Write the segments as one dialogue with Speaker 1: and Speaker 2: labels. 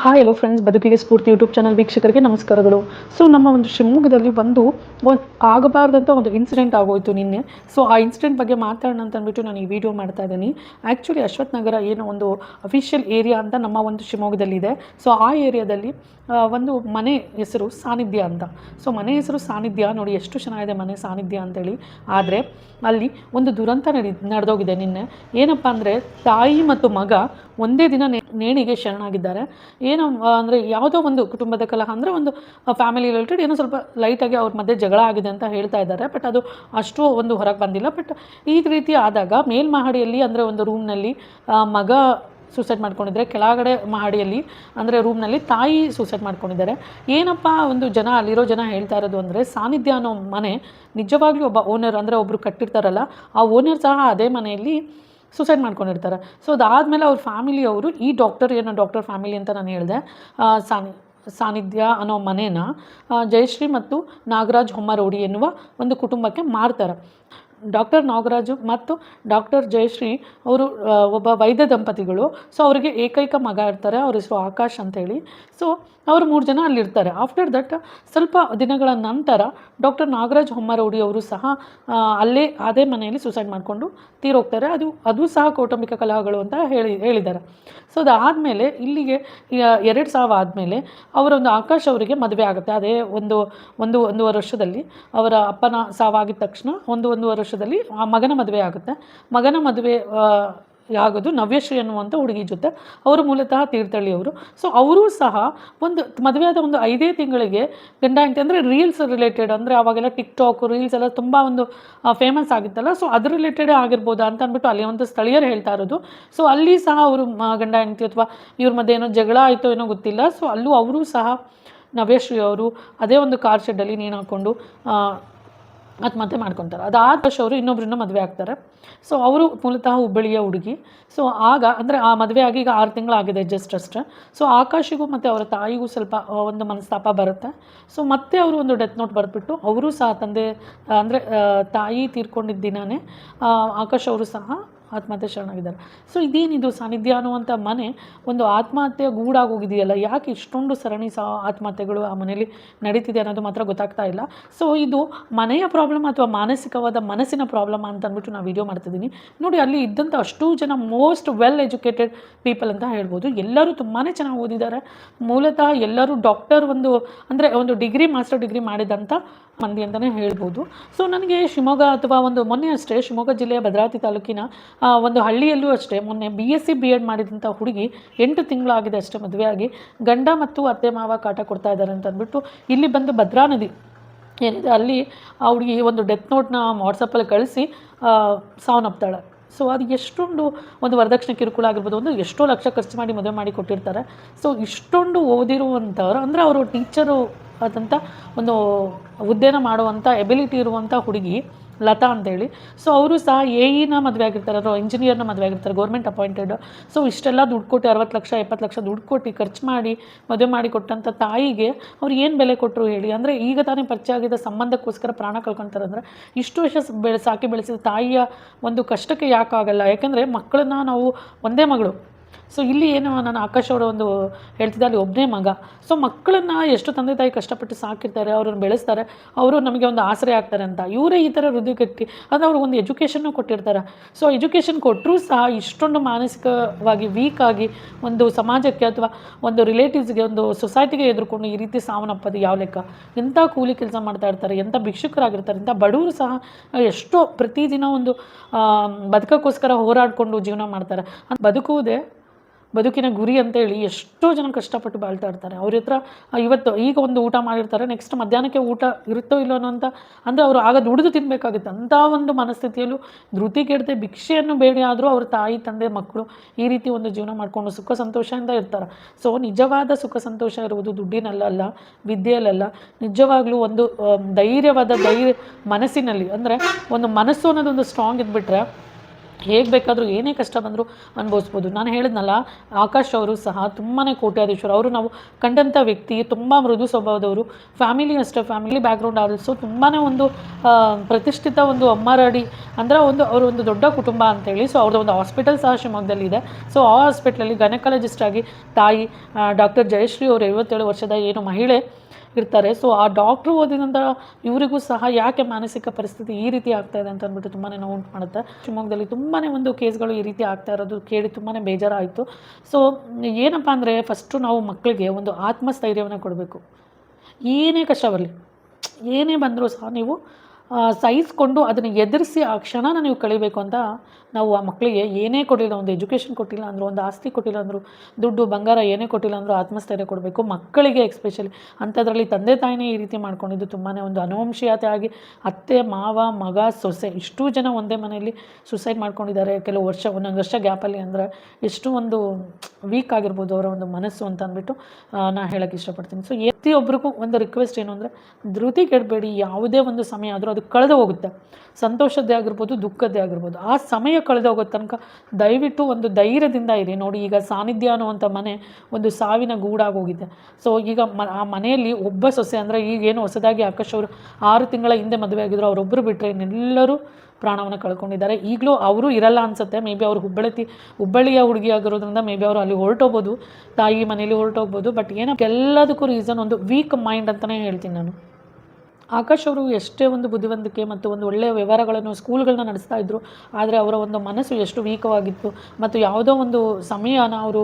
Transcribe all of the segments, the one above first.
Speaker 1: Hi hello friends ಬದುಕಿಗೆ ಸ್ಫೂರ್ತಿ YouTube channel ವೀಕ್ಷಕರಿಗೆ ನಮಸ್ಕಾರಗಳು. ಸೊ ನಮ್ಮ ಒಂದು ಶಿವಮೊಗ್ಗದಲ್ಲಿ ಬಂದು ಒಂದು ಆಗಬಾರ್ದಂಥ ಒಂದು ಇನ್ಸಿಡೆಂಟ್ ಆಗೋಯ್ತು ನಿನ್ನೆ. ಸೊ ಆ ಇನ್ಸಿಡೆಂಟ್ ಬಗ್ಗೆ ಮಾತಾಡೋಣ ಅಂತ ಅಂದ್ಬಿಟ್ಟು ನಾನು ಈ ವಿಡಿಯೋ ಮಾಡ್ತಾ ಇದ್ದೀನಿ. ಆ್ಯಕ್ಚುಲಿ ಅಶ್ವಥ್ ನಗರ ಏನೋ ಒಂದು ಅಫಿಷಿಯಲ್ ಏರಿಯಾ ಅಂತ ನಮ್ಮ ಒಂದು ಶಿವಮೊಗ್ಗದಲ್ಲಿದೆ. ಸೊ ಆ ಏರಿಯಾದಲ್ಲಿ ಒಂದು ಮನೆ ಹೆಸರು ಸಾನ್ನಿಧ್ಯ ಅಂತ. ಸೊ ಮನೆ ಹೆಸರು ಸಾನ್ನಿಧ್ಯ ನೋಡಿ ಎಷ್ಟು ಚೆನ್ನಾಗಿದೆ ಮನೆ ಸಾನ್ನಿಧ್ಯ ಅಂತೇಳಿ. ಆದರೆ, ಅಲ್ಲಿ ಒಂದು ದುರಂತ ನಡೆ, ನಡೆದೋಗಿದೆ ನಿನ್ನೆ. ಏನಪ್ಪ ಅಂದರೆ, ತಾಯಿ ಮತ್ತು ಮಗ ಒಂದೇ ದಿನ ನೇಣಿಗೆ ಶರಣಾಗಿದ್ದಾರೆ. ಏನು ಅಂದರೆ ಯಾವುದೋ ಒಂದು ಕುಟುಂಬದ ಕಲಹ, ಅಂದರೆ ಒಂದು ಫ್ಯಾಮಿಲಿ ರಿಲೇಟೆಡ್ ಏನೋ ಸ್ವಲ್ಪ ಲೈಟಾಗಿ ಅವ್ರ ಮಧ್ಯೆ ಜಗಳ ಆಗಿದೆ ಅಂತ ಹೇಳ್ತಾ ಇದ್ದಾರೆ. ಬಟ್ ಅದು ಅಷ್ಟು ಒಂದು ಹೊರಗೆ ಬಂದಿಲ್ಲ. ಬಟ್ ಈ ರೀತಿ ಆದಾಗ ಮೇಲ್ಮಹಡಿಯಲ್ಲಿ ಅಂದರೆ ಒಂದು ರೂಮ್ನಲ್ಲಿ ಮಗ ಸೂಸೈಡ್ ಮಾಡ್ಕೊಂಡಿದ್ದಾರೆ ಕೆಳಗಡೆ ಮಹಡಿಯಲ್ಲಿ, ಅಂದರೆ ರೂಮ್ನಲ್ಲಿ ತಾಯಿ ಸೂಸೈಡ್ ಮಾಡ್ಕೊಂಡಿದ್ದಾರೆ. ಏನಪ್ಪ, ಒಂದು ಜನ, ಅಲ್ಲಿರೋ ಜನ ಹೇಳ್ತಾ ಇರೋದು ಅಂದರೆ ಸಾನ್ನಿಧ್ಯ ಅನ್ನೋ ಮನೆ ನಿಜವಾಗ್ಲೂ ಒಬ್ಬ ಓನರ್ ಅಂದರೆ ಒಬ್ಬರು ಕಟ್ಟಿರ್ತಾರಲ್ಲ, ಆ ಓನರ್ ಸಹ ಅದೇ ಮನೆಯಲ್ಲಿ ಸೂಸೈಡ್ ಮಾಡ್ಕೊಂಡಿರ್ತಾರೆ. ಸೊ ಅದಾದಮೇಲೆ ಅವ್ರ ಫ್ಯಾಮಿಲಿಯವರು ಈ ಡಾಕ್ಟರ್ ಏನೋ ಡಾಕ್ಟರ್ ಫ್ಯಾಮಿಲಿ ಅಂತ ನಾನು ಹೇಳಿದೆ ಸಾನಿ ಸಾನ್ನಿಧ್ಯ ಅನ್ನೋ ಮನೇನ ಜಯಶ್ರೀ ಮತ್ತು ನಾಗರಾಜ್ ಹೊಮ್ಮರೋಡಿ ಎನ್ನುವ ಒಂದು ಕುಟುಂಬಕ್ಕೆ ಮಾರ್ತಾರೆ. ಡಾಕ್ಟರ್ ನಾಗರಾಜು ಮತ್ತು ಡಾಕ್ಟರ್ ಜಯಶ್ರೀ ಅವರು ಒಬ್ಬ ವೈದ್ಯ ದಂಪತಿಗಳು. ಸೊ ಅವರಿಗೆ ಏಕೈಕ ಮಗ ಇರ್ತಾರೆ. ಅವ್ರ ಹೆಸರು ಆಕಾಶ್ ಅಂತೇಳಿ ಸೊ ಅವರು ಮೂರು ಜನ ಅಲ್ಲಿರ್ತಾರೆ. ಆಫ್ಟರ್ ದಟ್ ಸ್ವಲ್ಪ ದಿನಗಳ ನಂತರ ಡಾಕ್ಟರ್ ನಾಗರಾಜ್ ಹೊಮ್ಮರೌಡಿ ಅವರು ಸಹ ಅಲ್ಲೇ ಅದೇ ಮನೆಯಲ್ಲಿ ಸುಸೈಡ್ ಮಾಡಿಕೊಂಡು ತೀರೋಗ್ತಾರೆ. ಅದು ಅದು ಸಹ ಕೌಟುಂಬಿಕ ಕಲಹಗಳು ಅಂತ ಹೇಳಿ, ಹೇಳಿದ್ದಾರೆ. ಸೊ ಅದಾದಮೇಲೆ ಇಲ್ಲಿಗೆ ಎರಡು ಸಾವಿರ ಆದಮೇಲೆ ಅವರೊಂದು ಆಕಾಶ್ ಅವರಿಗೆ ಮದುವೆ ಆಗುತ್ತೆ. ಅದೇ ಒಂದು ಒಂದು, ಒಂದೂವರೆ ವರ್ಷದಲ್ಲಿ ಅವರ ಅಪ್ಪನ ಸಾವಾಗಿದ ತಕ್ಷಣ ಒಂದು, ಒಂದೂವರೆ ವರ್ಷದಲ್ಲಿ ಆ ಮಗನ ಮದುವೆ ಆಗುತ್ತೆ. ಮಗನ ಮದುವೆ ಆಗೋದು ನವ್ಯಶ್ರೀ ಅನ್ನುವಂಥ ಹುಡುಗಿ ಜೊತೆ ಅವರು ಮೂಲತಃ ತೀರ್ಥಳ್ಳಿಯವರು ಸೊ ಅವರೂ ಸಹ ಒಂದು ಮದುವೆಯಾದ ಒಂದು ಐದೇ ತಿಂಗಳಿಗೆ ಗಂಡ ಹೆಂಡತಿ ಅಂದರೆ ರೀಲ್ಸ್ ರಿಲೇಟೆಡ್ ಅಂದರೆ ಅವಾಗೆಲ್ಲ ಟಿಕ್ ಟಾಕ್ ರೀಲ್ಸ್ ಎಲ್ಲ ತುಂಬ ಒಂದು ಫೇಮಸ್ ಆಗಿತ್ತಲ್ಲ. ಸೊ ಅದ್ರ ರಿಲೇಟೆಡೇ ಆಗಿರ್ಬೋದು ಅಂತ ಅಂದ್ಬಿಟ್ಟು ಅಲ್ಲಿ ಒಂದು ಸ್ಥಳೀಯರು ಹೇಳ್ತಾ ಇರೋದು. ಸೊ ಅಲ್ಲಿ ಸಹ ಅವರು ಗಂಡ ಹೆಂಡತಿ ಅಥವಾ ಇವ್ರ ಮಧ್ಯೆ ಏನೋ ಜಗಳ ಆಯಿತೋ ಏನೋ ಗೊತ್ತಿಲ್ಲ. ಸೊ ಅಲ್ಲೂ ಅವರೂ ಸಹ ನವ್ಯಶ್ರೀ ಅವರು ಅದೇ ಒಂದು ಕಾರ್ ಶೆಡ್ಡಲ್ಲಿ ನೀನು ಹಾಕ್ಕೊಂಡು ಆತ್ಮಹತ್ಯೆ ಮಾಡ್ಕೊತಾರೆ. ಅದಾದ ವರ್ಷ ಅವರು ಇನ್ನೊಬ್ಬರನ್ನ ಮದುವೆ ಆಗ್ತಾರೆ. ಸೊ ಅವರು ಮೂಲತಃ ಹುಬ್ಬಳ್ಳಿಯ ಹುಡುಗಿ. ಸೊ ಆಗ, ಅಂದರೆ ಆ ಮದುವೆ ಆಗಿ ಈಗ ಆರು ತಿಂಗಳಾಗಿದೆ ಜಸ್ಟ್ ಅಷ್ಟೇ. ಸೊ ಆಕಾಶಿಗೂ ಮತ್ತು ಅವರ ತಾಯಿಗೂ ಸ್ವಲ್ಪ ಒಂದು ಮನಸ್ತಾಪ ಬರುತ್ತೆ. ಸೊ ಮತ್ತೆ ಅವರು ಒಂದು ಡೆತ್ ನೋಟ್ ಬರೆದ್ಬಿಟ್ಟು ಅವರು ಸಹ ತಂದೆ, ಅಂದರೆ ತಾಯಿ ತೀರ್ಕೊಂಡಿದ್ದ ದಿನವೇ ಆಕಾಶ್ ಅವರು ಸಹ ಆತ್ಮಹತ್ಯೆ ಶರಣಾಗಿದ್ದಾರೆ. ಸೊ ಇದೇನಿದು ಸಾನ್ನಿಧ್ಯ ಅನ್ನುವಂಥ ಮನೆ ಒಂದು ಆತ್ಮಹತ್ಯೆ ಗೂಡಾಗೋಗಿದೆಯಲ್ಲ, ಯಾಕೆ ಇಷ್ಟೊಂದು ಸರಣಿ ಸಹ ಆತ್ಮಹತ್ಯೆಗಳು ಆ ಮನೆಯಲ್ಲಿ ನಡೀತಿದೆ ಅನ್ನೋದು ಮಾತ್ರ ಗೊತ್ತಾಗ್ತಾ ಇಲ್ಲ. ಸೊ ಇದು ಮನೆಯ ಪ್ರಾಬ್ಲಮ್ ಅಥವಾ ಮಾನಸಿಕವಾದ ಮನಸ್ಸಿನ ಪ್ರಾಬ್ಲಮ್ ಅಂತ ಅಂದ್ಬಿಟ್ಟು ನಾನು ವಿಡಿಯೋ ಮಾಡ್ತಿದ್ದೀನಿ ನೋಡಿ, ಅಲ್ಲಿ ಇದ್ದಂಥ ಅಷ್ಟು ಜನ ಮೋಸ್ಟ್ ವೆಲ್ ಎಜುಕೇಟೆಡ್ ಪೀಪಲ್ ಅಂತ ಹೇಳ್ಬೋದು. ಎಲ್ಲರೂ ತುಂಬಾ ಚೆನ್ನಾಗಿ ಓದಿದ್ದಾರೆ. ಮೂಲತಃ ಎಲ್ಲರೂ ಡಾಕ್ಟರ್ ಒಂದು, ಅಂದರೆ ಒಂದು ಡಿಗ್ರಿ ಮಾಸ್ಟರ್ ಡಿಗ್ರಿ ಮಾಡಿದಂಥ ಮಂದಿ ಅಂತಲೇ ಹೇಳ್ಬೋದು. ಸೊ ನನಗೆ ಶಿವಮೊಗ್ಗ ಅಥವಾ ಒಂದು, ಮೊನ್ನೆ ಅಷ್ಟೇ ಶಿವಮೊಗ್ಗ ಜಿಲ್ಲೆಯ ಭದ್ರಾವತಿ ತಾಲೂಕಿನ ಒಂದು ಹಳ್ಳಿಯಲ್ಲೂ ಅಷ್ಟೇ, ಮೊನ್ನೆ B S C B Ed ಮಾಡಿದಂಥ ಹುಡುಗಿ ಎಂಟು ತಿಂಗಳಾಗಿದೆ ಅಷ್ಟೇ ಮದುವೆಯಾಗಿ. ಗಂಡ ಮತ್ತು ಅತ್ತೆ ಮಾವ ಕಾಟ ಕೊಡ್ತಾ ಇದ್ದಾರೆ ಅಂತ ಅಂದ್ಬಿಟ್ಟು ಇಲ್ಲಿ ಬಂದು ಭದ್ರಾ ನದಿ ಏನಿದೆ, ಅಲ್ಲಿ ಆ ಹುಡುಗಿ ಒಂದು ಡೆತ್ ನೋಟ್ನ ವಾಟ್ಸಪ್ಪಲ್ಲಿ ಕಳಿಸಿ ಸಾವನ್ನಪ್ತಾಳೆ ಸೊ ಅದು ಎಷ್ಟೊಂದು ಒಂದು ವರದಕ್ಷಿಣೆ ಕಿರುಕುಳ ಆಗಿರ್ಬೋದು, ಒಂದು ಎಷ್ಟೋ ಲಕ್ಷ ಖರ್ಚು ಮಾಡಿ ಮದುವೆ ಮಾಡಿ ಕೊಟ್ಟಿರ್ತಾರೆ. ಸೊ ಇಷ್ಟೊಂದು ಓದಿರುವಂಥವ್ರು, ಅಂದರೆ ಅವರು ಟೀಚರು ಆದಂಥ ಒಂದು ಹುದ್ದೆನ ಮಾಡುವಂಥ ಎಬಿಲಿಟಿ ಇರುವಂಥ ಹುಡುಗಿ ಲತಾ ಅಂತೇಳಿ. ಸೊ ಅವರು ಸಹ ಎ ಇನ ಮದುವೆ ಆಗಿರ್ತಾರೆ, ಅಥವಾ ಇಂಜಿನಿಯರ್ನ ಮದುವೆ ಆಗಿರ್ತಾರೆ ಗೌರ್ಮೆಂಟ್ ಅಪಾಯಿಂಟೆಡ್ ಸೊ ಇಷ್ಟೆಲ್ಲ ದುಡ್ಡು ಕೊಟ್ಟು, ಅರವತ್ತು ಲಕ್ಷ, ಎಪ್ಪತ್ತು ಲಕ್ಷ ದುಡ್ಡು ಕೊಟ್ಟು ಖರ್ಚು ಮಾಡಿ, ಮದುವೆ ಮಾಡಿ ಕೊಟ್ಟಂಥ ತಾಯಿಗೆ ಅವ್ರು ಏನು ಬೆಲೆ ಕೊಟ್ಟರು ಹೇಳಿ. ಅಂದರೆ ಈಗ ತಾನೇ ಪರಿಚಯ ಆಗಿದ್ದ ಸಂಬಂಧಕ್ಕೋಸ್ಕರ ಪ್ರಾಣ ಕಳ್ಕೊತಾರೆ ಅಂದರೆ ಇಷ್ಟು ವರ್ಷ ಬೆಳೆ, ಸಾಕಿ ಬೆಳೆಸಿದ ತಾಯಿಯ ಒಂದು ಕಷ್ಟಕ್ಕೆ ಯಾಕಾಗಲ್ಲ. ಯಾಕೆಂದರೆ ಮಕ್ಕಳನ್ನ ನಾವು ಒಂದೇ ಮಗಳು. ಸೊ ಇಲ್ಲಿ ಏನು ನಾನು ಆಕಾಶ್ ಅವರ ಒಂದು ಹೇಳ್ತಿದ್ದೆ, ಅಲ್ಲಿ ಒಬ್ಬನೇ ಮಗ. ಸೊ ಮಕ್ಕಳನ್ನ ಎಷ್ಟು ತಂದೆ ತಾಯಿ ಕಷ್ಟಪಟ್ಟು ಸಾಕಿರ್ತಾರೆ, ಅವ್ರನ್ನ ಬೆಳೆಸ್ತಾರೆ, ಅವರು ನಮಗೆ ಒಂದು ಆಸರೆ ಆಗ್ತಾರೆ ಅಂತ. ಇವರೇ ಈ ಥರ ಹೃದಯಗಟ್ಟಿ ಅಂದರೆ ಅವ್ರಿಗೆ ಒಂದು ಎಜುಕೇಷನ್ನು ಕೊಟ್ಟಿರ್ತಾರೆ. ಸೊ ಎಜುಕೇಷನ್ ಕೊಟ್ಟರೂ ಸಹ ಇಷ್ಟೊಂದು ಮಾನಸಿಕವಾಗಿ ವೀಕ್ ಆಗಿ ಒಂದು ಸಮಾಜಕ್ಕೆ ಅಥವಾ ಒಂದು ರಿಲೇಟಿವ್ಸ್ಗೆ ಒಂದು ಸೊಸೈಟಿಗೆ ಎದುರುಕೊಂಡು ಈ ರೀತಿ ಸಾವನ್ನಪ್ಪದು ಯಾವ ಲೆಕ್ಕ? ಎಂಥ ಕೂಲಿ ಕೆಲಸ ಮಾಡ್ತಾ ಇರ್ತಾರೆ ಎಂಥ ಭಿಕ್ಷುಕರಾಗಿರ್ತಾರೆ ಇಂಥ ಬಡವರು ಸಹ ಎಷ್ಟೋ ಪ್ರತಿದಿನ ಒಂದು ಬದುಕಕ್ಕೋಸ್ಕರ ಹೋರಾಡಿಕೊಂಡು ಜೀವನ ಮಾಡ್ತಾರೆ. ಬದುಕುವುದೇ ಬದುಕಿನ ಗುರಿ ಅಂತೇಳಿ ಎಷ್ಟೋ ಜನ ಕಷ್ಟಪಟ್ಟು ಬಾಳ್ತಾ ಇರ್ತಾರೆ. ಅವ್ರ ಹತ್ರ ಇವತ್ತು ಈಗ ಒಂದು ಊಟ ಮಾಡಿರ್ತಾರೆ ನೆಕ್ಸ್ಟ್ ಮಧ್ಯಾಹ್ನಕ್ಕೆ ಊಟ ಇರುತ್ತೋ ಇಲ್ಲೋ ಅನ್ನೋಂಥ ಅಂದರೆ ಅವರು ಆಗ ದುಡಿದು ತಿನ್ನಬೇಕಾಗುತ್ತೆ ಅಂಥ ಒಂದು ಮನಸ್ಥಿತಿಯಲ್ಲೂ ಧೃತಿ ಕೆಡದೆ ಭಿಕ್ಷೆಯನ್ನು ಬೇಡಿ ಆದರೂ ಅವ್ರ ತಾಯಿ, ತಂದೆ, ಮಕ್ಕಳು ಈ ರೀತಿ ಒಂದು ಜೀವನ ಮಾಡಿಕೊಂಡು ಸುಖ ಸಂತೋಷದಿಂದ ಇರ್ತಾರೆ. ಸೊ ನಿಜವಾದ ಸುಖ ಸಂತೋಷ ಇರುವುದು ದುಡ್ಡಿನಲ್ಲಲ್ಲ ವಿದ್ಯೆಯಲ್ಲ ನಿಜವಾಗ್ಲೂ ಒಂದು ಧೈರ್ಯವಾದ ಧೈರ್ಯ ಮನಸ್ಸಿನಲ್ಲಿ ಅಂದರೆ ಒಂದು ಮನಸ್ಸು ಅನ್ನೋದೊಂದು ಸ್ಟ್ರಾಂಗ್ ಇದ್ಬಿಟ್ರೆ ಹೇಗೆ ಬೇಕಾದರೂ ಏನೇ ಕಷ್ಟ ಬಂದರೂ ಅನುಭವಿಸ್ಬೋದು. ನಾನು ಹೇಳಿದ್ನಲ್ಲ, ಆಕಾಶ್ ಅವರು ಸಹ ತುಂಬಾ ಕೋಟ್ಯಾಧೀಶರು ಅವರು ನಾವು ಕಂಡಂಥ ವ್ಯಕ್ತಿ, ತುಂಬ ಮೃದು ಸ್ವಭಾವದವರು. ಫ್ಯಾಮಿಲಿ ಅಷ್ಟೇ, ಫ್ಯಾಮಿಲಿ ಬ್ಯಾಕ್ಗ್ರೌಂಡ್ ಆಲ್ಸೋ ತುಂಬಾ ಒಂದು ಪ್ರತಿಷ್ಠಿತ ಒಂದು ಅಮ್ಮರಡಿ. ಅಂದರೆ ಒಂದು, ಅವರು ಒಂದು ದೊಡ್ಡ ಕುಟುಂಬ ಅಂತೇಳಿ, ಸೊ ಅವ್ರದ್ದು ಒಂದು ಹಾಸ್ಪಿಟಲ್ ಸಹ ಶಿವಮೊಗ್ಗದಲ್ಲಿ ಇದೆ. ಸೊ ಆ ಹಾಸ್ಪಿಟ್ಲಲ್ಲಿ ಗೈನಕಾಲಜಿಸ್ಟ್ ಆಗಿ ತಾಯಿ ಡಾಕ್ಟರ್ ಜಯಶ್ರೀ ಅವರು ಐವತ್ತೇಳು ವರ್ಷದ ಏನು ಮಹಿಳೆ ಇರ್ತಾರೆ. ಸೊ ಆ ಡಾಕ್ಟ್ರು ಓದಿದಂಥ ಇವರಿಗೂ ಸಹ ಯಾಕೆ ಮಾನಸಿಕ ಪರಿಸ್ಥಿತಿ ಈ ರೀತಿ ಆಗ್ತಾ ಇದೆ ಅಂತ ಅಂದ್ಬಿಟ್ಟು ತುಂಬಾ ನೋವು ಉಂಟು ಮಾಡುತ್ತೆ ಶಿವಮೊಗ್ಗದಲ್ಲಿ ತುಂಬಾ ಒಂದು ಕೇಸ್ಗಳು ಈ ರೀತಿ ಆಗ್ತಾ ಇರೋದು ಕೇಳಿ ತುಂಬಾ ಬೇಜಾರಾಯಿತು. ಸೊ ಏನಪ್ಪ ಅಂದರೆ ಫಸ್ಟು ನಾವು ಮಕ್ಕಳಿಗೆ ಒಂದು ಆತ್ಮಸ್ಥೈರ್ಯವನ್ನು ಕೊಡಬೇಕು. ಏನೇ ಕಷ್ಟ ಬರಲಿ, ಏನೇ ಬಂದರೂ ಸಹ ನೀವು ಸಹಿಸ್ಕೊಂಡು ಅದನ್ನು ಎದುರಿಸಿ ಆ ಕ್ಷಣನ ನೀವು ಕಳಿಬೇಕು ಅಂತ ನಾವು ಆ ಮಕ್ಕಳಿಗೆ ಏನೇ ಕೊಟ್ಟಿಲ್ಲ ಒಂದು ಎಜುಕೇಷನ್ ಕೊಟ್ಟಿಲ್ಲ ಅಂದರು, ಒಂದು ಆಸ್ತಿ ಕೊಟ್ಟಿಲ್ಲ ಅಂದರು, ದುಡ್ಡು, ಬಂಗಾರ ಏನೇ ಕೊಟ್ಟಿಲ್ಲ ಅಂದರೂ ಆತ್ಮಸ್ಥೈರ್ಯ ಕೊಡಬೇಕು ಮಕ್ಕಳಿಗೆ ಎಕ್ಸ್ಪೆಷಲಿ ಅಂಥದ್ರಲ್ಲಿ ತಂದೆ ತಾಯಿನೇ ಈ ರೀತಿ ಮಾಡ್ಕೊಂಡಿದ್ದು ತುಂಬಾ ಒಂದು ಅನುವಂಶೀಯತೆ ಆಗಿ ಅತ್ತೆ, ಮಾವ, ಮಗ, ಸೊಸೆ ಇಷ್ಟು ಜನ ಒಂದೇ ಮನೆಯಲ್ಲಿ ಸುಸೈಡ್ ಮಾಡ್ಕೊಂಡಿದ್ದಾರೆ. ಕೆಲವು ವರ್ಷ, ಒಂದೊಂದು ವರ್ಷ ಗ್ಯಾಪಲ್ಲಿ ಅಂದರೆ ಎಷ್ಟು ಒಂದು ವೀಕ್ ಆಗಿರ್ಬೋದು ಅವರ ಒಂದು ಮನಸ್ಸು ಅಂತ ಅಂದ್ಬಿಟ್ಟು ನಾನು ಹೇಳೋಕ್ಕೆ ಇಷ್ಟಪಡ್ತೀನಿ. ಸೊ ಪ್ರತಿಯೊಬ್ಬರಿಗೂ ಒಂದು ರಿಕ್ವೆಸ್ಟ್ ಏನು ಅಂದರೆ ಧೃತಿ ಕೆಡಬೇಡಿ, ಯಾವುದೇ ಒಂದು ಸಮಯ ಆದರೂ ಅದು ಕಳೆದು ಹೋಗುತ್ತೆ. ಸಂತೋಷದ್ದೇ ಆಗಿರ್ಬೋದು, ದುಃಖದ್ದೇ ಆಗಿರ್ಬೋದು. ಆ ಸಮಯ ಕಳೆದು ಹೋಗೋ ತನಕ ದಯವಿಟ್ಟು ಒಂದು ಧೈರ್ಯದಿಂದ ಇರಿ. ನೋಡಿ, ಈಗ ಸಾನ್ನಿಧ್ಯ ಅನ್ನುವಂಥ ಮನೆ ಒಂದು ಸಾವಿನ ಗೂಡಾಗೋಗಿದೆ. ಸೊ ಈಗ ಮ, ಆ ಮನೆಯಲ್ಲಿ ಒಬ್ಬ ಸೊಸೆ ಅಂದರೆ ಈಗೇನು ಹೊಸದಾಗಿ ಆಕಾಶ್ ಅವರು ಆರು ತಿಂಗಳ ಹಿಂದೆ ಮದುವೆ ಆಗಿದ್ರು. ಅವರೊಬ್ಬರು ಬಿಟ್ಟರೆ ಇನ್ನೆಲ್ಲರೂ ಪ್ರಾಣವನ್ನು ಕಳ್ಕೊಂಡಿದ್ದಾರೆ. ಈಗಲೂ ಅವರು ಇರಲ್ಲ ಅನ್ಸುತ್ತೆ. ಮೇ ಬಿ ಅವರು ಹುಬ್ಬಳ್ಳಿ, ಹುಬ್ಬಳ್ಳಿಯ ಹುಡುಗಿ ಆಗಿರೋದ್ರಿಂದ ಮೇ ಬಿ ಅವರು ಅಲ್ಲಿ ಹೊರಟೋಗ್ಬೋದು. ತಾಯಿ ಮನೇಲಿ ಹೊರಟೋಗ್ಬೋದು. ಬಟ್ ಏನೋ ಎಲ್ಲದಕ್ಕೂ ರೀಸನ್ ಒಂದು ವೀಕ್ ಮೈಂಡ್ ಅಂತಲೇ ಹೇಳ್ತೀನಿ ನಾನು. ಆಕಾಶ್ ಅವರು ಎಷ್ಟೇ ಒಂದು ಬುದ್ಧಿವಂತಿಕೆ ಮತ್ತು ಒಂದು ಒಳ್ಳೆಯ ವ್ಯವಹಾರಗಳನ್ನು ಸ್ಕೂಲ್ಗಳನ್ನ ನಡೆಸ್ತಾ ಇದ್ದರು ಆದರೆ ಅವರ ಒಂದು ಮನಸ್ಸು ಎಷ್ಟು ವೀಕವಾಗಿತ್ತು ಮತ್ತು ಯಾವುದೋ ಒಂದು ಸಮಯನ ಅವರು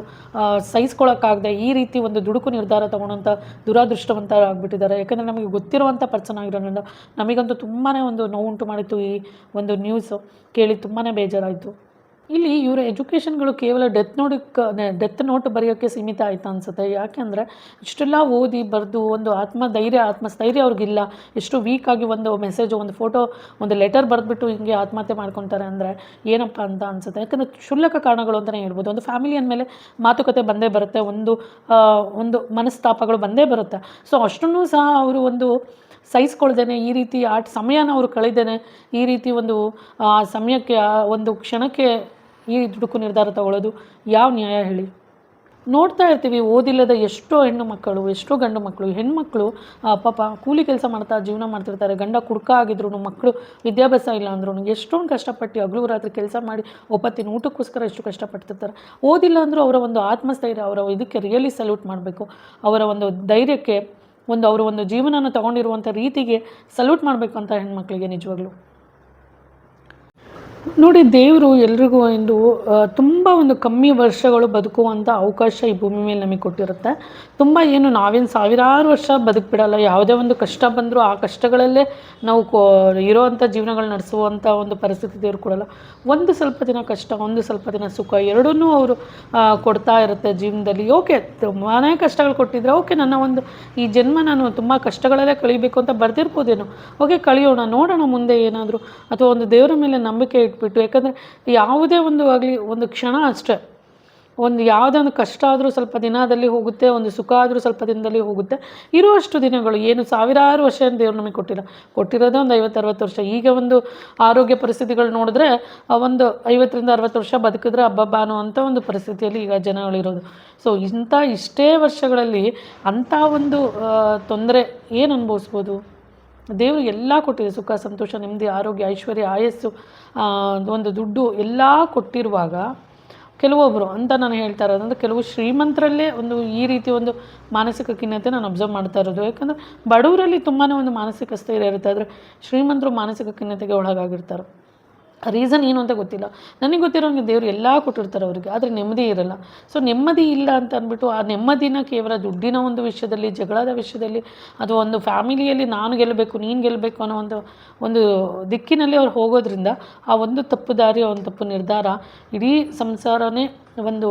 Speaker 1: ಸಹಿಸ್ಕೊಳ್ಳೋಕ್ಕಾಗದೆ ಈ ರೀತಿ ಒಂದು ದುಡುಕು ನಿರ್ಧಾರ ತಗೊಳ್ಳೋಂಥ ದುರಾದೃಷ್ಟವಂತರಾಗ್ಬಿಟ್ಟಿದ್ದಾರೆ. ಯಾಕಂದರೆ ನಮಗೆ ಗೊತ್ತಿರುವಂಥ ಪರ್ಸನ್ ಆಗಿರೋದ್ರಿಂದ ನಮಗಂತೂ ತುಂಬಾ ಒಂದು ನೋವುಂಟು ಮಾಡಿತ್ತು ಈ ಒಂದು ನ್ಯೂಸು ಕೇಳಿ ತುಂಬಾ ಬೇಜಾರಾಯಿತು. ಇಲ್ಲಿ ಇವರ ಎಜುಕೇಷನ್ಗಳು ಕೇವಲ ಡೆತ್ ನೋಡಕ್ಕೆ ಡೆತ್ ನೋಟ್ ಬರೆಯೋಕ್ಕೆ ಸೀಮಿತ ಆಯ್ತು ಅನಿಸುತ್ತೆ. ಯಾಕೆಂದರೆ ಇಷ್ಟೆಲ್ಲ ಓದಿ ಬರೆದು ಒಂದು ಆತ್ಮಧೈರ್ಯ, ಆತ್ಮಸ್ಥೈರ್ಯ ಅವ್ರಿಗಿಲ್ಲ. ಎಷ್ಟು ವೀಕ್ ಆಗಿ ಒಂದು ಮೆಸೇಜ್ ಒಂದು ಫೋಟೋ ಒಂದು ಲೆಟರ್ ಬರೆದ್ಬಿಟ್ಟು ಹಿಂಗೆ ಆತ್ಮಹತ್ಯೆ ಮಾಡ್ಕೊತಾರೆ ಅಂದರೆ ಏನಪ್ಪ ಅಂತ ಅನಿಸುತ್ತೆ. ಯಾಕಂದರೆ ಕ್ಷುಲ್ಲಕ ಕಾರಣಗಳು ಅಂತಲೇ ಹೇಳ್ಬೋದು. ಒಂದು ಫ್ಯಾಮಿಲಿ ಅಂದಮೇಲೆ ಮಾತುಕತೆ ಬಂದೇ ಬರುತ್ತೆ, ಒಂದು ಒಂದು ಮನಸ್ತಾಪಗಳು ಬಂದೇ ಬರುತ್ತೆ. ಸೊ ಅಷ್ಟನ್ನೂ ಸಹ ಅವರು ಒಂದು ಸಹಿಸ್ಕೊಳ್ದೇನೆ, ಈ ರೀತಿ ಆ ಸಮಯನ ಅವರು ಕಳೆದೇನೆ, ಈ ರೀತಿ ಒಂದು ಸಮಯಕ್ಕೆ ಒಂದು ಕ್ಷಣಕ್ಕೆ ಈ ದುಡುಕು ನಿರ್ಧಾರ ತಗೊಳ್ಳೋದು ಯಾವ ನ್ಯಾಯ ಹೇಳಿ? ನೋಡ್ತಾ ಇರ್ತೀವಿ, ಓದಿಲ್ಲದ ಎಷ್ಟೋ ಹೆಣ್ಣು ಮಕ್ಕಳು, ಎಷ್ಟೋ ಗಂಡು ಮಕ್ಕಳು, ಹೆಣ್ಮಕ್ಳು ಪಾಪ ಕೂಲಿ ಕೆಲಸ ಮಾಡ್ತಾ, ಜೀವನ ಮಾಡ್ತಿರ್ತಾರೆ, ಗಂಡ ಕುಡ್ಕ ಆಗಿದ್ರು ಮಕ್ಕಳು ವಿದ್ಯಾಭ್ಯಾಸ ಇಲ್ಲ ಅಂದ್ರೂ ಎಷ್ಟೊಂದು ಕಷ್ಟಪಟ್ಟು ಹಗಲು ರಾತ್ರಿ ಕೆಲಸ ಮಾಡಿ ಒಪ್ಪತ್ತಿನ ಊಟಕ್ಕೋಸ್ಕರ ಎಷ್ಟು ಕಷ್ಟಪಡ್ತಿರ್ತಾರೆ. ಓದಿಲ್ಲ ಅಂದರೂ ಅವರ ಒಂದು ಆತ್ಮಸ್ಥೈರ್ಯ, ಅವರ ಇದಕ್ಕೆ ರಿಯಲಿ ಸಲ್ಯೂಟ್ ಮಾಡಬೇಕು. ಅವರ ಒಂದು ಧೈರ್ಯಕ್ಕೆ, ಒಂದು, ಅವರ ಒಂದು ಜೀವನನ ತಗೊಂಡಿರುವಂಥ ರೀತಿಗೆ ಸಲ್ಯೂಟ್ ಮಾಡಬೇಕು ಅಂತ ಹೆಣ್ಮಕ್ಳಿಗೆ ನಿಜವಾಗ್ಲೂ. ನೋಡಿ, ದೇವರು ಎಲ್ರಿಗೂ ಒಂದು ತುಂಬ ಒಂದು ಕಮ್ಮಿ ವರ್ಷಗಳು ಬದುಕುವಂಥ ಅವಕಾಶ ಈ ಭೂಮಿ ಮೇಲೆ ನಮಗೆ ಕೊಟ್ಟಿರುತ್ತೆ. ತುಂಬ ಏನು ನಾವೇನು ಸಾವಿರಾರು ವರ್ಷ ಬದುಕಿಬಿಡಲ್ಲ. ಯಾವುದೇ ಒಂದು ಕಷ್ಟ ಬಂದರೂ ಆ ಕಷ್ಟಗಳಲ್ಲೇ ನಾವು ಕೋ ಇರೋವಂಥ ಜೀವನಗಳು ನಡೆಸುವಂಥ ಒಂದು ಪರಿಸ್ಥಿತಿ ದೇವರು ಕೊಡಲ್ಲ. ಒಂದು ಸ್ವಲ್ಪ ದಿನ ಕಷ್ಟ, ಒಂದು ಸ್ವಲ್ಪ ದಿನ ಸುಖ, ಎರಡನ್ನೂ ಅವರು ಕೊಡ್ತಾ ಇರುತ್ತೆ ಜೀವನದಲ್ಲಿ. ಓಕೆ ತುಂಬಾ ಕಷ್ಟಗಳು ಕೊಟ್ಟಿದ್ರೆ ಓಕೆ, ನನ್ನ ಒಂದು ಈ ಜನ್ಮ ನಾನು ತುಂಬ ಕಷ್ಟಗಳಲ್ಲೇ ಕಳಿಬೇಕು ಅಂತ ಬರ್ದಿರ್ಬೋದೇನೋ. ಓಕೆ, ಕಳಿಯೋಣ, ನೋಡೋಣ ಮುಂದೆ ಏನಾದರೂ. ಅಥವಾ ಒಂದು ದೇವರ ಮೇಲೆ ನಂಬಿಕೆ ಇಟ್ಬಿಟ್ಟು ಯಾಕಂದರೆ ಯಾವುದೇ ಒಂದು ಆಗಲಿ, ಒಂದು ಕ್ಷಣ ಅಷ್ಟೇ. ಒಂದು ಯಾವುದೇ ಒಂದು ಕಷ್ಟ ಆದರೂ ಸ್ವಲ್ಪ ದಿನದಲ್ಲಿ ಹೋಗುತ್ತೆ, ಒಂದು ಸುಖ ಆದರೂ ಸ್ವಲ್ಪ ದಿನದಲ್ಲಿ ಹೋಗುತ್ತೆ. ಇರುವಷ್ಟು ದಿನಗಳು, ಏನು ಸಾವಿರಾರು ವರ್ಷ ಏನು ದೇವ್ರು ನಮಗೆ ಕೊಟ್ಟಿಲ್ಲ. ಕೊಟ್ಟಿರೋದೇ ಒಂದು ಐವತ್ತು ಅರವತ್ತು ವರ್ಷ. ಈಗ ಒಂದು ಆರೋಗ್ಯ ಪರಿಸ್ಥಿತಿಗಳು ನೋಡಿದ್ರೆ ಒಂದು ಐವತ್ತರಿಂದ ಅರವತ್ತು ವರ್ಷ ಬದುಕಿದ್ರೆ, ಹಬ್ಬ ಅನ್ನೋ ಒಂದು ಪರಿಸ್ಥಿತಿಯಲ್ಲಿ ಈಗ ಜನಗಳಿರೋದು ಸೊ ಇಂಥ ಇಷ್ಟೇ ವರ್ಷಗಳಲ್ಲಿ ಅಂಥ ಒಂದು ತೊಂದರೆ ಏನು ಅನುಭವಿಸ್ಬೋದು? ದೇವರು ಎಲ್ಲ ಕೊಟ್ಟಿದೆ ಸುಖ, ಸಂತೋಷ, ನೆಮ್ಮದಿ, ಆರೋಗ್ಯ, ಐಶ್ವರ್ಯ, ಆಯಸ್ಸು ಒಂದು ದುಡ್ಡು ಎಲ್ಲ ಕೊಟ್ಟಿರುವಾಗ ಕೆಲವೊಬ್ಬರು ಅಂತ ನಾನು ಹೇಳ್ತಾ ಇರೋದಂದ್ರೆ ಕೆಲವು ಶ್ರೀಮಂತರಲ್ಲೇ ಒಂದು ಈ ರೀತಿ ಒಂದು ಮಾನಸಿಕ ಖಿನ್ನತೆ ನಾನು ಅಬ್ಸರ್ವ್ ಮಾಡ್ತಾ ಇರೋದು. ಯಾಕಂದರೆ ಬಡವರಲ್ಲಿ ತುಂಬಾ ಒಂದು ಮಾನಸಿಕ ಸ್ಥೈರ್ಯ ಇರುತ್ತೆ. ಆದರೆ ಶ್ರೀಮಂತರು ಮಾನಸಿಕ ಖಿನ್ನತೆಗೆ ಒಳಗಾಗಿರ್ತಾರೆ. ರೀಸನ್ ಏನು ಅಂತ ಗೊತ್ತಿಲ್ಲ. ನನಗೆ ಗೊತ್ತಿರೋಂಗೆ ದೇವರು ಎಲ್ಲ ಕೊಟ್ಟಿರ್ತಾರೆ ಅವರಿಗೆ, ಆದರೆ ನೆಮ್ಮದಿ ಇರಲ್ಲ. ಸೊ ನೆಮ್ಮದಿ ಇಲ್ಲ ಅಂತ ಅಂದ್ಬಿಟ್ಟು ಆ ನೆಮ್ಮದಿನ ಕೇವಲ ದುಡ್ಡಿನ ಒಂದು ವಿಷಯದಲ್ಲಿ, ಜಗಳದ ವಿಷಯದಲ್ಲಿ ಅಥವಾ ಒಂದು ಫ್ಯಾಮಿಲಿಯಲ್ಲಿ ನಾನು ಗೆಲ್ಲಬೇಕು ನೀನು ಗೆಲ್ಲಬೇಕು ಅನ್ನೋ ಒಂದು ಒಂದು ದಿಕ್ಕಿನಲ್ಲಿ ಅವ್ರು ಹೋಗೋದ್ರಿಂದ ಆ ಒಂದು ತಪ್ಪು ದಾರಿ ಒಂದು ತಪ್ಪು ನಿರ್ಧಾರ ಇಡೀ ಸಂಸಾರನೇ ಒಂದು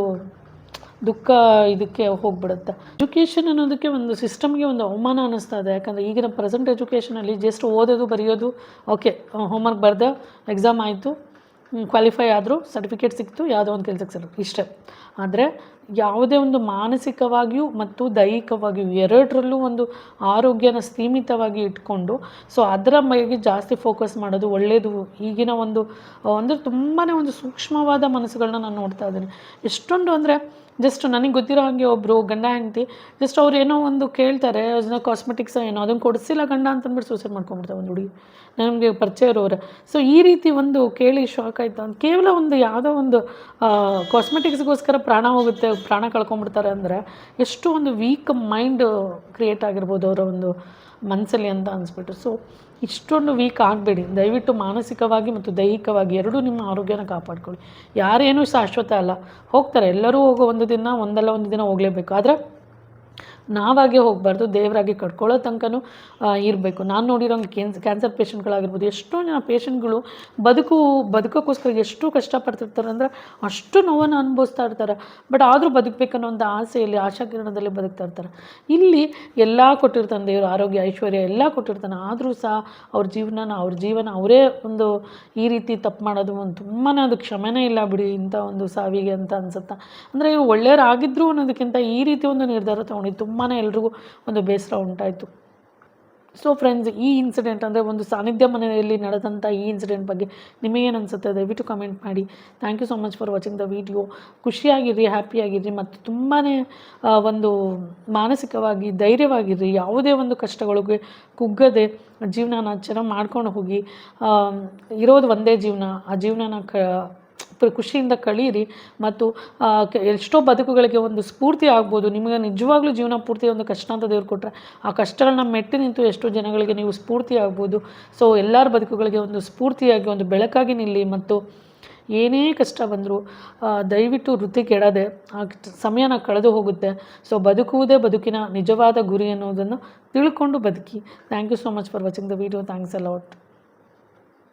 Speaker 1: ದುಃಖ ಇದಕ್ಕೆ ಹೋಗ್ಬಿಡುತ್ತೆ. ಎಜುಕೇಷನ್ ಅನ್ನೋದಕ್ಕೆ ಒಂದು ಸಿಸ್ಟಮ್ಗೆ ಒಂದು ಅವಮಾನ ಅನ್ನಿಸ್ತಾ ಇದೆ ಯಾಕಂದರೆ ಈಗಿನ ಪ್ರೆಸೆಂಟ್ ಎಜುಕೇಷನಲ್ಲಿ ಜಸ್ಟ್ ಓದೋದು, ಬರೆಯೋದು ಓಕೆ ಹೋಮ್ವರ್ಕ್ ಬರೆದು ಎಕ್ಸಾಮ್ ಆಯಿತು ಕ್ವಾಲಿಫೈ ಆದರೂ ಸರ್ಟಿಫಿಕೇಟ್ ಸಿಕ್ತು, ಯಾವುದೋ ಒಂದು ಕೆಲಸಕ್ಕೆ ಸರ್ ಇಷ್ಟೇ. ಆದರೆ ಯಾವುದೇ ಒಂದು ಮಾನಸಿಕವಾಗಿಯೂ ಮತ್ತು ದೈಹಿಕವಾಗಿಯೂ ಎರಡರಲ್ಲೂ ಒಂದು ಆರೋಗ್ಯನ ಸೀಮಿತವಾಗಿ ಇಟ್ಕೊಂಡು ಸೊ ಅದರ ಬಗ್ಗೆ ಜಾಸ್ತಿ ಫೋಕಸ್ ಮಾಡೋದು ಒಳ್ಳೆಯದು ಈಗಿನ ಒಂದು, ಅಂದರೆ ತುಂಬಾ ಒಂದು ಸೂಕ್ಷ್ಮವಾದ ಮನಸ್ಸುಗಳನ್ನ ನಾನು ನೋಡ್ತಾ ಇದ್ದೀನಿ. ಎಷ್ಟೊಂದು ಅಂದರೆ ಜಸ್ಟ್ ನನಗೆ ಗೊತ್ತಿರೋ ಹಾಗೆ ಒಬ್ಬರು ಗಂಡ ಹೆಂಡತಿ ಜಸ್ಟ್ ಅವ್ರು ಏನೋ ಒಂದು ಕೇಳ್ತಾರೆ ಅದನ್ನ ಕಾಸ್ಮೆಟಿಕ್ಸ್ ಏನೋ ಅದನ್ನು ಕೊಡಿಸಿಲ್ಲ ಗಂಡ ಅಂತಂದ್ಬಿಟ್ಟು ಸೂಸೈಡ್ ಮಾಡ್ಕೊಂಬಿಡ್ತಾರೆ ಒಂದು ಹುಡುಗಿ. ನಮಗೆ ಪರಿಚಯ ಇರೋರೆ. ಸೊ ಈ ರೀತಿ ಒಂದು ಕೇಳಿ ಶಾಕ್ ಆಯ್ತು ಅಂತ, ಕೇವಲ ಒಂದು ಯಾವುದೋ ಒಂದು ಕಾಸ್ಮೆಟಿಕ್ಸ್ಗೋಸ್ಕರ ಪ್ರಾಣ ಹೋಗುತ್ತೆ, ಪ್ರಾಣ ಕಳ್ಕೊಂಬಿಡ್ತಾರೆ ಅಂದರೆ, ಎಷ್ಟು ಒಂದು ವೀಕ್ ಮೈಂಡ್ ಕ್ರಿಯೇಟ್ ಆಗಿರ್ಬೋದು ಅವರ ಒಂದು ಮನಸ್ಸಲ್ಲಿ ಅಂತ ಅನಿಸ್ಬಿಟ್ಟು. ಸೊ ಇಷ್ಟೊಂದು ವೀಕ್ ಆಗಬೇಡಿ. ದಯವಿಟ್ಟು ಮಾನಸಿಕವಾಗಿ ಮತ್ತು ದೈಹಿಕವಾಗಿ ಎರಡೂ ನಿಮ್ಮ ಆರೋಗ್ಯನ ಕಾಪಾಡ್ಕೊಳ್ಳಿ. ಯಾರೇನೂ ಶಾಶ್ವತ ಅಲ್ಲ. ಹೋಗ್ತಾರೆ. ಎಲ್ಲರೂ ಹೋಗೋ ಒಂದು ದಿನ, ಒಂದಲ್ಲ ಒಂದು ದಿನ ಹೋಗಲೇಬೇಕು. ಆದರೆ ನಾವಾಗೆ ಹೋಗಬಾರ್ದು, ದೇವರಾಗಿ ಕಟ್ಕೊಳ್ಳೋ ತನಕನೂ ಇರಬೇಕು. ನಾನು ನೋಡಿರೋಂಗೆ ಕೇನ್ ಕ್ಯಾನ್ಸರ್ ಪೇಷಂಟ್ಗಳಾಗಿರ್ಬೋದು ಎಷ್ಟೋ ಜನ ಪೇಷಂಟ್ಗಳು ಬದುಕು, ಬದುಕೋಕ್ಕೋಸ್ಕರ ಎಷ್ಟು ಕಷ್ಟಪಡ್ತಿರ್ತಾರೆ ಅಂದರೆ ಅಷ್ಟು ನೋವನ್ನು ಅನುಭವಿಸ್ತಾ ಇರ್ತಾರೆ. ಬಟ್ ಆದರೂ ಬದುಕಬೇಕನ್ನೋ ಒಂದು ಆಸೆಯಲ್ಲಿ ಆಶಾಕಿರಣದಲ್ಲಿ ಬದುಕ್ತಾ ಇರ್ತಾರೆ. ಇಲ್ಲಿ ಎಲ್ಲ ಕೊಟ್ಟಿರ್ತಾನೆ ದೇವರು, ಆರೋಗ್ಯ, ಐಶ್ವರ್ಯ ಎಲ್ಲ ಕೊಟ್ಟಿರ್ತಾನೆ. ಆದರೂ ಸಹ ಅವ್ರ ಜೀವನನ, ಅವ್ರ ಜೀವನ ಅವರೇ ಒಂದು ಈ ರೀತಿ ತಪ್ಪು ಮಾಡೋದು ಒಂದು ತುಂಬಾ ಅದು ಕ್ಷಮೆನೇ ಇಲ್ಲ ಬಿಡಿ ಇಂಥ ಒಂದು ಸಾವಿಗೆ ಅಂತ ಅನ್ಸುತ್ತೆ. ಅಂದರೆ ಇವ್ರು ಒಳ್ಳೆಯವರಾಗಿದ್ರು ಅನ್ನೋದಕ್ಕಿಂತ ಈ ರೀತಿ ಒಂದು ನಿರ್ಧಾರ ತೊಗೊಂಡಿದ್ದು ತುಂಬಾ ಎಲ್ರಿಗೂ ಒಂದು ಬೇಸರ ಉಂಟಾಯಿತು. ಸೊ ಫ್ರೆಂಡ್ಸ್ ಈ ಇನ್ಸಿಡೆಂಟ್ ಅಂದರೆ ಒಂದು ಸಾನ್ನಿಧ್ಯ ಮನೆಯಲ್ಲಿ ನಡೆದಂಥ ಈ ಇನ್ಸಿಡೆಂಟ್ ಬಗ್ಗೆ ನಿಮಗೇನು ಅನಿಸುತ್ತೆ ದಯವಿಟ್ಟು ಕಮೆಂಟ್ ಮಾಡಿ. Thank you so much for watching the video ಖುಷಿಯಾಗಿರ್ರಿ ಹ್ಯಾಪಿಯಾಗಿರ್ರಿ ಮತ್ತು ತುಂಬಾ ಒಂದು ಮಾನಸಿಕವಾಗಿ ಧೈರ್ಯವಾಗಿರ್ರಿ ಯಾವುದೇ ಒಂದು ಕಷ್ಟಗಳಿಗೆ ಕುಗ್ಗದೆ ಜೀವನನ ಚೆನ್ನಾಗಿ ಮಾಡ್ಕೊಂಡು ಹೋಗಿ. ಇರೋದು ಒಂದೇ ಜೀವನ. ಆ ಜೀವನನ ಕ ಖುಷಿಯಿಂದ ಕಳೀರಿ ಮತ್ತು ಎಷ್ಟೋ ಬದುಕುಗಳಿಗೆ ಒಂದು ಸ್ಫೂರ್ತಿ ಆಗ್ಬೋದು. ನಿಮಗೆ ನಿಜವಾಗ್ಲೂ ಜೀವನ ಪೂರ್ತಿ ಒಂದು ಕಷ್ಟ ಅಂತ ದೇವ್ರು ಕೊಟ್ಟರೆ ಆ ಕಷ್ಟಗಳನ್ನ ಮೆಟ್ಟಿ ನಿಂತು ಎಷ್ಟೋ ಜನಗಳಿಗೆ ನೀವು ಸ್ಫೂರ್ತಿ ಆಗ್ಬೋದು. ಸೊ, ಎಲ್ಲರ ಬದುಕುಗಳಿಗೆ ಒಂದು ಸ್ಫೂರ್ತಿಯಾಗಿ, ಒಂದು ಬೆಳಕಾಗಿ ನಿಲ್ಲಿ ಮತ್ತು ಏನೇ ಕಷ್ಟ ಬಂದರೂ ದಯವಿಟ್ಟು ವೃತ್ತಿ ಕೆಡದೆ, ಆ ಸಮಯನ ಕಳೆದು ಹೋಗುತ್ತೆ. ಸೊ, ಬದುಕುವುದೇ ಬದುಕಿನ ನಿಜವಾದ ಗುರಿ ಅನ್ನೋದನ್ನು ತಿಳ್ಕೊಂಡು ಬದುಕಿ. Thank you so much for watching the video. Thanks a lot